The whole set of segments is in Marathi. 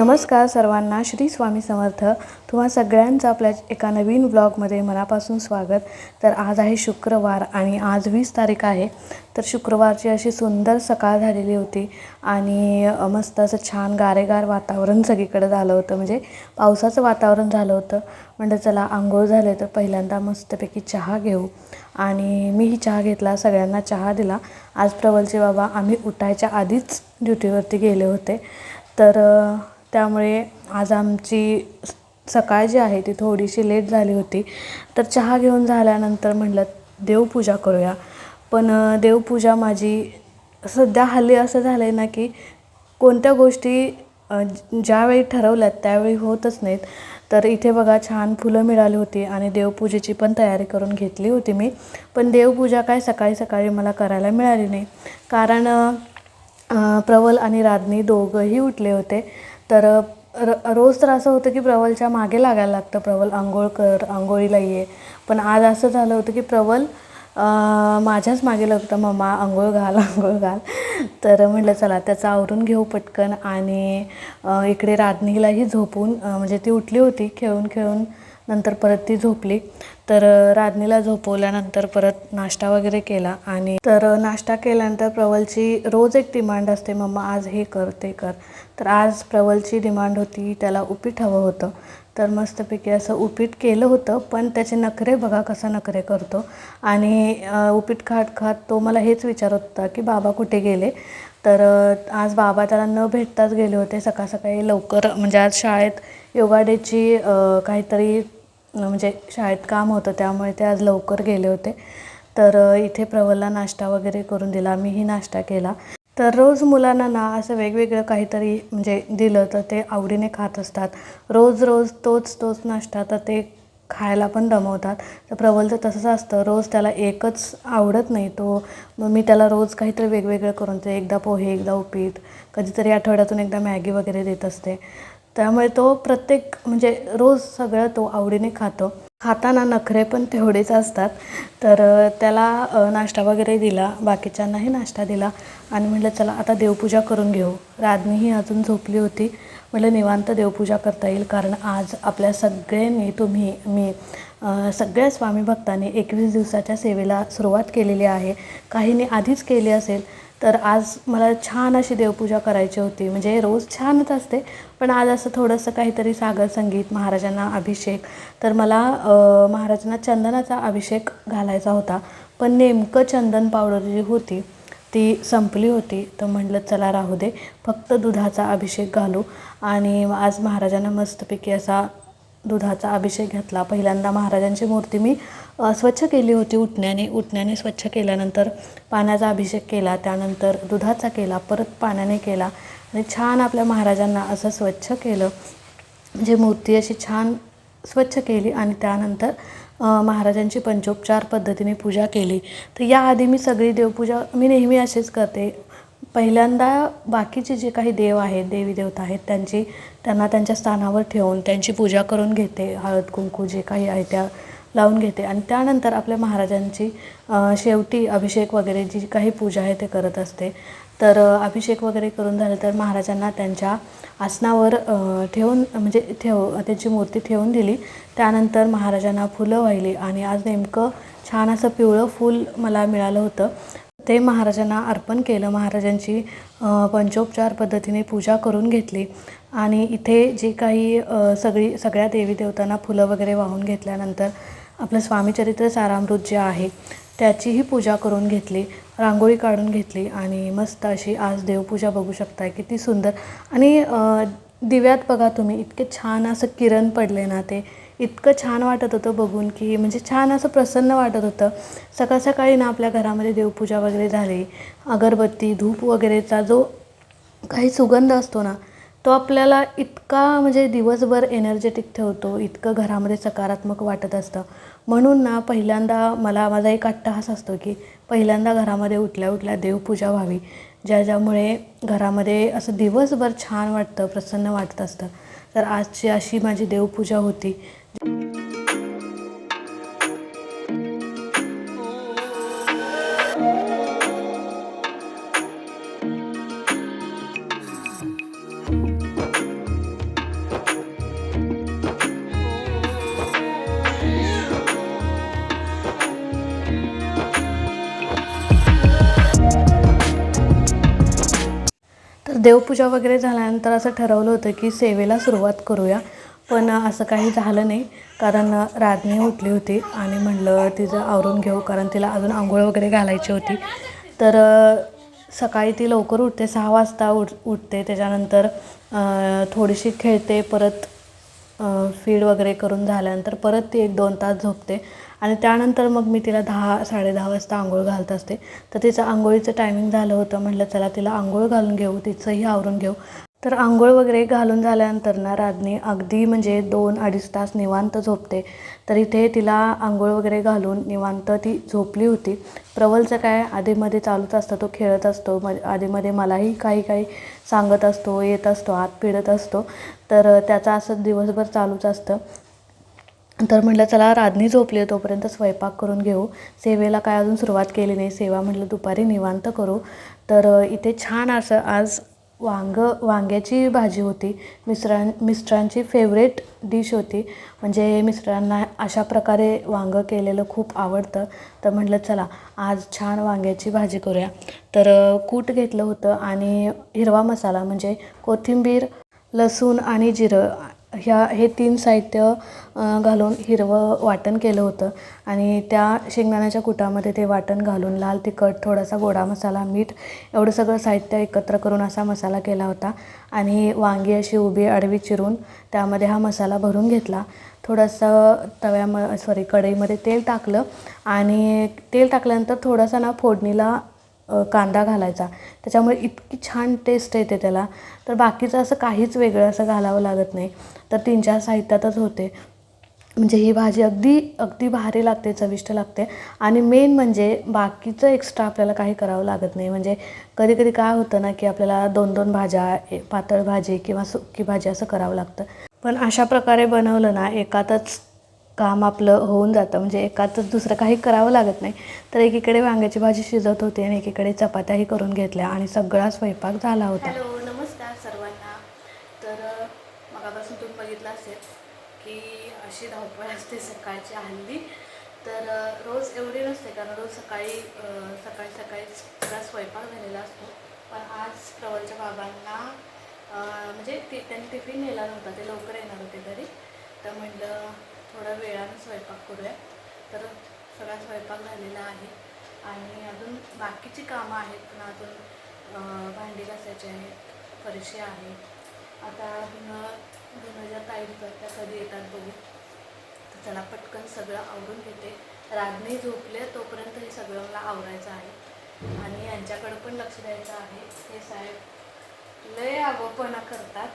नमस्कार सर्वांना श्री स्वामी समर्थ. तुम्हा सगळ्यांचं आपल्या एका नवीन ब्लॉगमध्ये मनापासून स्वागत. तर आज आहे शुक्रवार आणि आज वीस तारीख आहे. तर शुक्रवारची अशी सुंदर सकाळ झालेली होती आणि मस्त असं छान गारेगार वातावरण सगळीकडे झालं होतं. म्हणजे पावसाचं वातावरण झालं होतं. म्हणजे चला आंघोळ झाले तर पहिल्यांदा मस्तपैकी चहा घेऊ. आणि मीही चहा घेतला सगळ्यांना चहा दिला. आज प्रबलचे बाबा आम्ही उठायच्या आधीच ड्युटीवरती गेले होते. तर त्यामुळे आज आमची सकाळ जी आहे ती थोडीशी लेट झाली होती. तर चहा घेऊन झाल्यानंतर म्हटलं देवपूजा करूया. पण देवपूजा माझी सध्या हल्ली असं झालं आहे ना की कोणत्या गोष्टी ज्यावेळी ठरवल्यात त्यावेळी होतच नाहीत. तर इथे बघा छान फुलं मिळाली होती आणि देवपूजेची पण तयारी करून घेतली होती मी. पण देवपूजा काय सकाळी सकाळी मला करायला मिळाली नाही. कारण प्रवल आणि राधनी दोघंही उठले होते. तर र रोज तर असं होतं की प्रवलच्या मागे लागायला लागतं. प्रवल आंघोळ कर आंघोळीला ये. पण आज असं झालं होतं की प्रवल माझ्याच मागे लागतं. मम्मा आंघोळ घाल आंघोळ घाल. तर म्हटलं चला त्याचं आवरून घेऊ पटकन. आणि इकडे राधनीलाही झोपून म्हणजे ती उठली होती खेळून खेळून. नंतर परत ती झोपली. तर राधनीला झोपवल्यानंतर परत नाश्ता वगैरे केला आणि तर नाश्ता केल्यानंतर प्रवलची रोज एक डिमांड असते मम्मा आज हे कर ते कर. तर आज प्रवलची डिमांड होती त्याला उपीट हवं होतं. तर मस्तपैकी असं उपीट केलं होतं पण त्याचे नखरे बघा कसं नखरे करतो. आणि उपीट खात खात तो मला हेच विचारत होता की बाबा कुठे गेले? तर आज बाबा त्याला न भेटताच गेले होते. सकाळ सकाळी लवकर म्हणजे आज शाळेत योगा डेची काहीतरी म्हणजे शाळेत काम होतं त्यामुळे ते आज लवकर गेले होते. तर इथे प्रवलला नाश्ता वगैरे करून दिला. मीही नाश्ता केला. तर रोज मुलांना ना असं वेगवेगळं काहीतरी म्हणजे दिलं तर ते आवडीने खात असतात. रोज रोज तोच तोच नाश्ता तर ते खायला पण दमवतात. तर प्रबलचं तसंच असतं. रोज त्याला एकच आवडत नाही तो. मग मी त्याला रोज काहीतरी वेगवेगळं करून ते एकदा पोहे एकदा उपीट. कधीतरी आठवड्यातून एकदा मॅगी वगैरे देत असते. त्यामुळे तो प्रत्येक म्हणजे रोज सगळं तो आवडीने खातो. खाताना नखरे पण तेवढेच असतात. तर त्याला नाश्ता वगैरे दिला. बाकीच्यांनाही नाश्ता दिला. आणि म्हटलं चला आता देवपूजा करून घेऊ. राधनीही अजून झोपली होती. म्हटलं निवांत देवपूजा करता येईल कारण आज आपल्या सगळ्यांनी तुम्ही मी सगळ्या स्वामी भक्तांनी एकवीस दिवसाच्या सेवेला सुरुवात केलेली आहे. काहींनी आधीच केली असेल तर आज मला छान अशी देवपूजा करायची होती. म्हणजे रोज छानच असते. पण आज असं थोडंसं काहीतरी सागर संगीत महाराजांना अभिषेक तर मला महाराजांना चंदनाचा अभिषेक घालायचा होता. पण नेमकं चंदन पावडर जी होती ती संपली होती. तर म्हटलं चला राहू दे. फक्त दुधाचा अभिषेक घालू. आणि आज महाराजांना मस्तपैकी असा दुधाचा अभिषेक घेतला. पहिल्यांदा महाराजांची मूर्ती मी स्वच्छ केली होती उठण्याने. उठण्याने स्वच्छ केल्यानंतर पाण्याचा अभिषेक केला. त्यानंतर दुधाचा केला. परत पाण्याने केला. आणि छान आपल्या महाराजांना असं स्वच्छ केलं. म्हणजे मूर्ती अशी छान स्वच्छ केली आणि त्यानंतर महाराजांची पंचोपचार पद्धतीने पूजा केली. तर याआधी मी सगळी देवपूजा मी नेहमी असेच करते. पहिल्यांदा बाकीचे जे काही देव आहेत देवी देवता आहेत त्यांची त्यांना त्यांच्या स्थानावर ठेवून त्यांची पूजा करून घेते हळद कुंकू जे काही आहे त्या लावून घेते. आणि त्यानंतर आपल्या महाराजांची शेवटी अभिषेक वगैरे जी काही पूजा आहे ते करत असते. तर अभिषेक वगैरे करून झालं तर महाराजांना त्यांच्या आसनावर ठेवून म्हणजे ठेव त्याची मूर्ती ठेवून दिली. त्यानंतर महाराजांना फुलं वाहिली आणि आज नेमकं छान असं पिवळं फूल मला मिळालं होतं. ते महाराजांना अर्पण केलं. महाराजांची पंचोपचार पद्धतीने पूजा करून घेतली. आणि इथे जे काही सगळी सगळ्या देवी देवतांना फुलं वगैरे वाहून घेतल्यानंतर आपलं स्वामीचरित्र सारामृत जे आहे त्याचीही पूजा करून घेतली. रांगोळी काढून घेतली आणि मस्त अशी आज देवपूजा बघू शकताय. किती सुंदर. आणि दिव्यात बघा तुम्ही इतके छान असं किरण पडले ना ते. इतकं छान वाटत होतं बघून की म्हणजे छान असं प्रसन्न वाटत होतं. सकाळ सकाळी ना आपल्या घरामध्ये देवपूजा वगैरे झाली. अगरबत्ती धूप वगैरेचा जो काही सुगंध असतो ना तो आपल्याला इतका म्हणजे दिवसभर एनर्जेटिक ठेवतो. इतकं घरामध्ये सकारात्मक वाटत असतं. म्हणून ना पहिल्यांदा मला माझा एक अट्टहास असतो की पहिल्यांदा घरामध्ये उठल्या उठल्या देवपूजा व्हावी. ज्या ज्यामुळे घरामध्ये असं दिवसभर छान वाटतं प्रसन्न वाटत असतं. तर आजची अशी माझी देवपूजा होती. देवपूजा वगैरे झाल्यानंतर असं ठरवलं होतं की सेवेला सुरुवात करूया. पण असं काही झालं नाही. कारण राधनी उठली होती आणि म्हणलं तिचं आवरून घेऊ. कारण तिला अजून आंघोळ वगैरे घालायची होती. तर सकाळी ती लवकर उठते सहा वाजता उठ उठते. त्याच्यानंतर थोडीशी खेळते. परत फीड वगैरे करून झाल्यानंतर परत ती एक दोन तास झोपते. आणि त्यानंतर मग मी तिला दहा साडेदहा वाजता आंघोळ घालत असते. तर तिचं आंघोळीचं टायमिंग झालं होतं. म्हटलं चला तिला आंघोळ घालून घेऊ. तिचंही आवरून घेऊ. तर आंघोळ वगैरे घालून झाल्यानंतर ना राधनी अगदी म्हणजे दोन अडीच तास निवांत झोपते. तर इथे तिला आंघोळ वगैरे घालून निवांत ती झोपली होती. प्रवलचं काय आधीमध्ये चालूच असतं तो खेळत असतो. म आधीमध्ये मलाही काही काही सांगत असतो येत असतो आत पिडत असतो. तर त्याचं असं दिवसभर चालूच असतं. तर म्हटलं चला राधनी झोपली आहे तोपर्यंत स्वयंपाक करून घेऊ. सेवेला काय अजून सुरुवात केली नाही. सेवा म्हटलं दुपारी निवांत करू. तर इथे छान असं आज वांग वांग्याची भाजी होती. मिस्टरां मिस्टरांची फेवरेट डिश होती. म्हणजे मिस्टरांना अशा प्रकारे वांगं केलेलं खूप आवडतं. तर म्हटलं चला आज छान वांग्याची भाजी करूया. तर कूट घेतलं होतं आणि हिरवा मसाला म्हणजे कोथिंबीर लसूण आणि जिरं ह्या हे तीन साहित्य घालून हिरवं वाटण केलं होतं. आणि त्या शेंगदाण्याच्या कुटामध्ये ते वाटण घालून लाल तिखट थोडासा गोडा मसाला मीठ एवढं सगळं साहित्य एकत्र करून असा मसाला केला होता. आणि वांगी अशी उभी आडवी चिरून त्यामध्ये हा मसाला भरून घेतला. थोडंसं तव्याम सॉरी कढईमध्ये तेल टाकलं. आणि तेल टाकल्यानंतर थोडासा ना फोडणीला कांदा घालायचा. त्याच्यामुळे इतकी छान टेस्ट येते त्याला. तर बाकीचं असं काहीच वेगळं असं घालावं लागत नाही. तर तीन चार साहित्यातच होते. म्हणजे ही भाजी अगदी अगदी भारी लागते चविष्ट लागते. आणि मेन म्हणजे बाकीचं एक्स्ट्रा आपल्याला काही करावं लागत नाही. म्हणजे कधी कधी काय होतं ना की आपल्याला दोन दोन भाज्या ए- पातळ भाजी किंवा सुकी भाजी असं करावं लागतं. पण अशा प्रकारे बनवलं ना एकातच काम आपलं होऊन जातं. म्हणजे एकातच दुसरं काही करावं लागत नाही. तर एकीकडे वांग्याची भाजी शिजत होती आणि एकीकडे चपात्याही करून घेतल्या आणि सगळा स्वयंपाक झाला होता. हॅलो नमस्कार सर्वांना. तर मगापासून तुम्ही बघितलं असेल की अशी धावपळ असते सकाळची हल्ली. तर रोज एवढी नसते कारण रोज सकाळी सकाळी सकाळीच सगळा स्वयंपाक झालेला असतो. पण आज प्रवलच्या बाबांना म्हणजे ति त्यांनी टिफिन नेला नव्हता ते लवकर येणार होते तरी तर म्हटलं थोडा वेळानं स्वयंपाक करूया. तर सगळा स्वयंपाक झालेला आहे. आणि अजून बाकीची कामं आहेत पण अजून भांडी घासायची आहेत फरशी आहे आता दोन हजार ज्या करता? त्या कधी येतात बघू. तर चला पटकन सगळं आवरून घेते. रागणी झोपले तोपर्यंत हे सगळं मला आवरायचं आहे. आणि यांच्याकडं पण लक्ष द्यायचं आहे. हे साहेब लय आगोपणा करतात.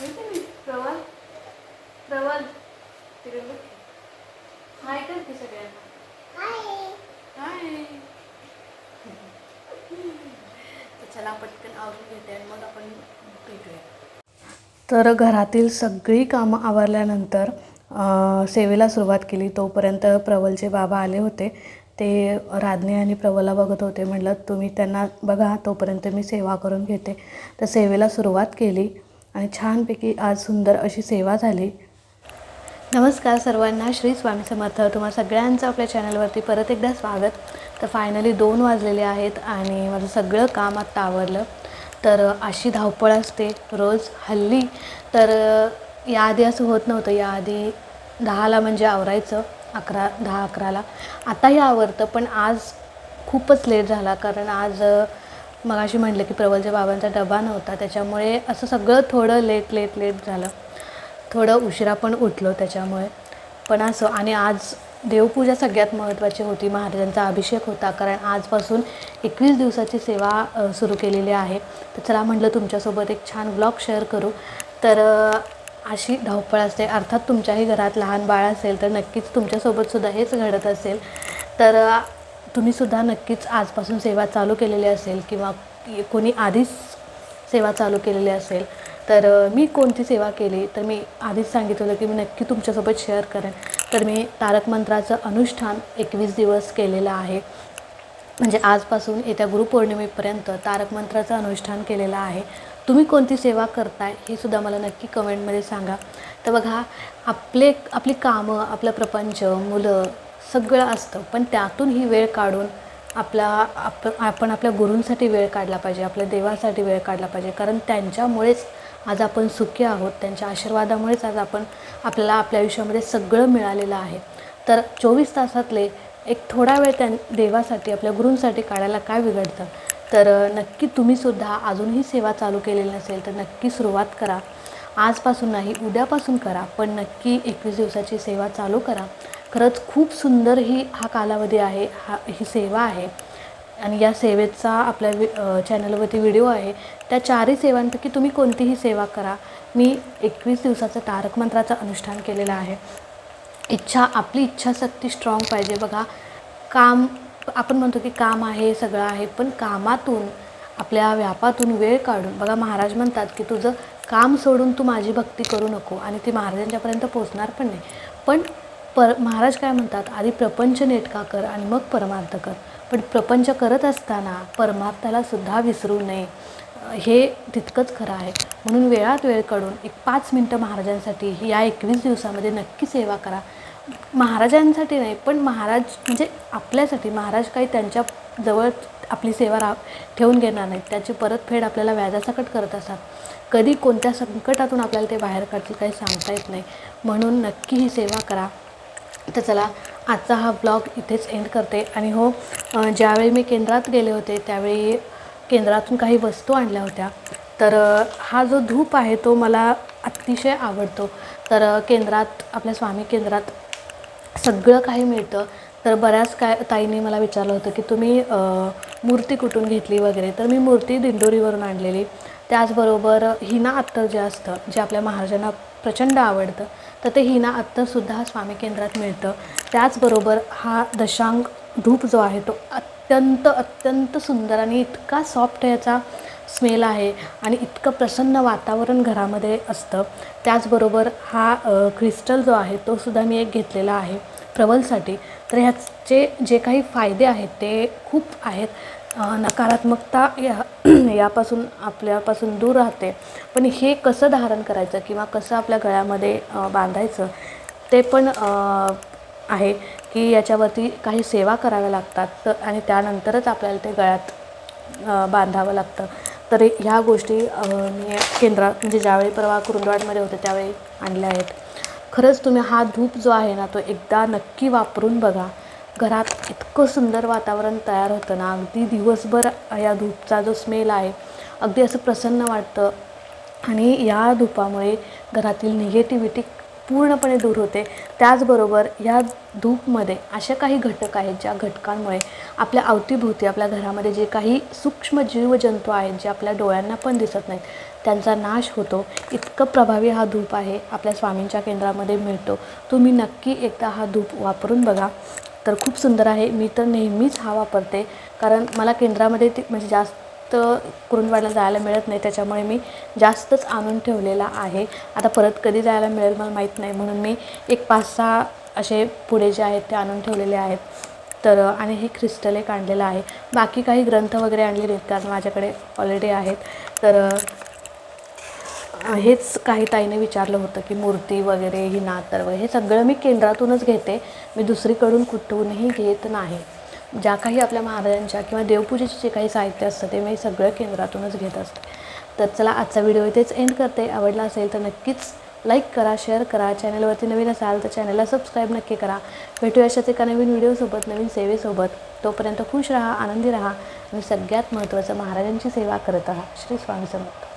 माहिती मी प्रवाल प्रवल तिकडे बघ हाय कर की सगळ्यांना? हाय. तर चला पटकन आवरून घेते आणि मग आपण भेटूया. तर घरातील सगळी कामं आवरल्यानंतर सेवेला सुरुवात केली. तोपर्यंत प्रवलचे बाबा आले होते. ते राधने आणि प्रवला बघत होते. म्हटलं तुम्ही त्यांना बघा तोपर्यंत मी सेवा करून घेते. तर सेवेला सुरुवात केली आणि छानपैकी आज सुंदर अशी सेवा झाली. नमस्कार सर्वांना. श्री स्वामी समर्थ. तुम्हा सगळ्यांचं आपल्या चॅनलवरती परत एकदा स्वागत. तर फायनली दोन वाजलेले आहेत आणि माझं सगळं काम आत्ता आवरलं. तर अशी धावपळ असते रोज हल्ली. तर याआधी असं होत नव्हतं. याआधी दहाला म्हणजे आवरायचं अकरा दहा अकराला. आताही आवरतं पण आज खूपच लेट झाला. कारण आज मगाशी म्हटलं की प्रबलच्या बाबांचा डबा नव्हता. त्याच्यामुळे असं सगळं थोडं लेट लेट लेट झालं. थोडं उशिरा पण उठलो त्याच्यामुळे. पण असं आणि आज देवपूजा सगळ्यात महत्त्वाची होती. महाराजांचा अभिषेक होता. कारण आजपासून एकवीस दिवसाची सेवा सुरू केलेली आहे. तर चला म्हटलं तुमच्यासोबत एक छान ब्लॉग शेअर करू. तर अशी धावपळ असते. अर्थात तुमच्याही घरात लहान बाळ असेल तर नक्कीच तुमच्यासोबतसुद्धा हेच घडत असेल. तर तुम्हीसुद्धा नक्कीच आजपासून सेवा चालू केलेली असेल किंवा कोणी आधीच सेवा चालू केलेली असेल. तर मी कोणती सेवा केली? तर मी आधीच सांगितलं की मी नक्की तुमच्यासोबत शेअर करेन. तर मी तारक मंत्राचं अनुष्ठान एकवीस दिवस केलेलं आहे. म्हणजे आजपासून येत्या गुरुपौर्णिमेपर्यंत तारक मंत्राचं अनुष्ठान केलेलं आहे. तुम्ही कोणती सेवा करताय हे सुद्धा मला नक्की कमेंटमध्ये सांगा. तर बघा आपले आपली कामं आपलं प्रपंच मुलं सगळं असतं. पण त्यातून ही वेळ काढून आपला आप आपण आपल्या गुरूंसाठी वेळ काढला पाहिजे आपल्या देवासाठी वेळ काढला पाहिजे. कारण त्यांच्यामुळेच आज आपण सुखी आहोत. त्यांच्या आशीर्वादामुळेच आज आपण आपल्याला आपल्या आयुष्यामध्ये सगळं मिळालेलं आहे. तर चोवीस तासातले एक थोडा वेळ त्या देवासाठी आपल्या गुरूंसाठी काढायला काय बिघडतं? तर नक्की तुम्हीसुद्धा अजूनही सेवा चालू केलेली नसेल तर नक्की सुरुवात करा. आजपासून नाही उद्यापासून करा पण नक्की एकवीस दिवसाची सेवा चालू करा. खरंच खूप सुंदर ही हा कालावधी आहे हा ही सेवा आहे. आणि या सेवेचा आपल्या वि चॅनलवरती व्हिडिओ आहे. त्या चारही सेवांपैकी तुम्ही कोणतीही सेवा करा. मी एकवीस दिवसाचं तारक मंत्राचं अनुष्ठान केलेलं आहे. इच्छा आपली इच्छाशक्ती स्ट्रॉंग पाहिजे. बघा काम आपण म्हणतो की काम आहे सगळं आहे पण कामातून आपल्या व्यापातून वेळ काढून बघा महाराज म्हणतात की तुझं काम सोडून तू माझी भक्ती करू नको. आणि ती महाराजांच्यापर्यंत पोचणार पण नाही. पण पर महाराज काय म्हणतात? आधी प्रपंच नेटका कर आणि मग परमार्थ कर. पण प्रपंच करत असताना परमार्थाला सुद्धा विसरू नये. हे तितकंच खरं आहे. म्हणून वेळात वेळ काढून एक पाच मिनटं महाराजांसाठी या एकवीस दिवसामध्ये नक्की सेवा करा. महाराजांसाठी नाही पण महाराज म्हणजे आपल्यासाठी. महाराज काही त्यांच्या जवळ आपली सेवा रा ठेवून घेणार नाहीत. त्याची परतफेड आपल्याला व्याजासकट करत असतात. कधी कोणत्या संकटातून आपल्याला ते बाहेर काढतील काही सांगता येत नाही. म्हणून नक्की ही सेवा करा. तर चला आजचा हा ब्लॉग इथेच एंड करते. आणि हो ज्यावेळी मी केंद्रात गेले होते त्यावेळी केंद्रातून काही वस्तू आणल्या होत्या. तर हा जो धूप आहे तो मला अतिशय आवडतो. तर केंद्रात आपल्या स्वामी केंद्रात सगळं काही मिळतं. तर बऱ्याच काय ताईंनी मला विचारलं होतं की तुम्ही मूर्ती कुठून घेतली वगैरे? तर मी मूर्ती दिंडोरीवरून आणलेली. त्याचबरोबर हिना अत्तर जे असतं जे आपल्या महाराजांना प्रचंड आवडतं तर ते हिना अत्तरसुद्धा स्वामी केंद्रात मिळतं. त्याचबरोबर हा दशांग धूप जो आहे तो अत्यंत अत्यंत सुंदर आणि इतका सॉफ्ट याचा स्मेल आहे आणि इतकं प्रसन्न वातावरण घरामध्ये असतं. त्याचबरोबर हा क्रिस्टल जो आहे तो सुद्धा मी एक घेतलेला आहे प्रबलसाठी. तर ह्याचे जे काही फायदे आहेत ते खूप आहेत. नकारात्मकता या यापासून आपल्यापासून दूर राहते. पण हे कसं धारण करायचं किंवा कसं आपल्या गळ्यामध्ये बांधायचं ते पण आहे की याच्यावरती काही सेवा कराव्या लागतात तर आणि त्यानंतरच आपल्याला ते गळ्यात बांधावं लागतं. तर ह्या गोष्टी मी केंद्रात म्हणजे ज्यावेळी परवा कुरुंदवाडमध्ये होते त्यावेळी आणल्या आहेत. खरंच तुम्ही हा धूप जो आहे ना तो एकदा नक्की वापरून बघा. घरात इतकं सुंदर वातावरण तयार होतं ना अगदी दिवसभर या धूपचा जो स्मेल आहे अगदी असं प्रसन्न वाटतं. आणि या धूपामुळे घरातील निगेटिव्हिटी पूर्णपणे दूर होते. त्याचबरोबर या धूपमध्ये असे काही घटक आहेत ज्या घटकांमुळे आपल्या अवतीभोवती आपल्या घरामध्ये जे काही सूक्ष्म जीवजंतू आहेत जे आपल्या डोळ्यांना पण दिसत नाहीत त्यांचा नाश होतो. इतकं प्रभावी हा धूप आहे आपल्या स्वामींच्या केंद्रामध्ये मिळतो. तुम्ही नक्की एकदा हा धूप वापरून बघा. तर खूप सुंदर आहे. मी तर नेहमीच हा वापरते. कारण मला केंद्रामध्ये ती म्हणजे जास्त कुरुंदवाडला जायला मिळत नाही. त्याच्यामुळे मी जास्तच आणून ठेवलेला आहे. आता परत कधी जायला मिळेल मला माहीत नाही. म्हणून मी एक पाच सहा असे पुढे जे आहेत ते आणून ठेवलेले आहेत. तर आणि हे क्रिस्टल एक आणलेलं आहे. बाकी काही ग्रंथ वगैरे आणलेले आहेत. कारण माझ्याकडे ऑलरेडी आहेत. तर हेच काही ताईने विचारलं होतं की मूर्ती वगैरे ही नातर वगैरे हे सगळं मी केंद्रातूनच घेते. मी दुसरीकडून कुठूनही घेत नाही. ज्या काही आपल्या महाराजांच्या किंवा देवपूजेचे जे काही साहित्य असतं ते मी सगळं केंद्रातूनच घेत असते. तर चला आजचा व्हिडिओ इथेच एंड करते. आवडला असेल तर नक्कीच लाईक करा शेअर करा. चॅनलवरती नवीन असाल तर चॅनलला सबस्क्राईब नक्की करा. भेटू अशाच एका नवीन व्हिडिओसोबत नवीन सेवेसोबत. तोपर्यंत खुश राहा आनंदी राहा आणि सगळ्यात महत्त्वाचं महाराजांची सेवा करत राहा. श्री स्वामी समर्थ.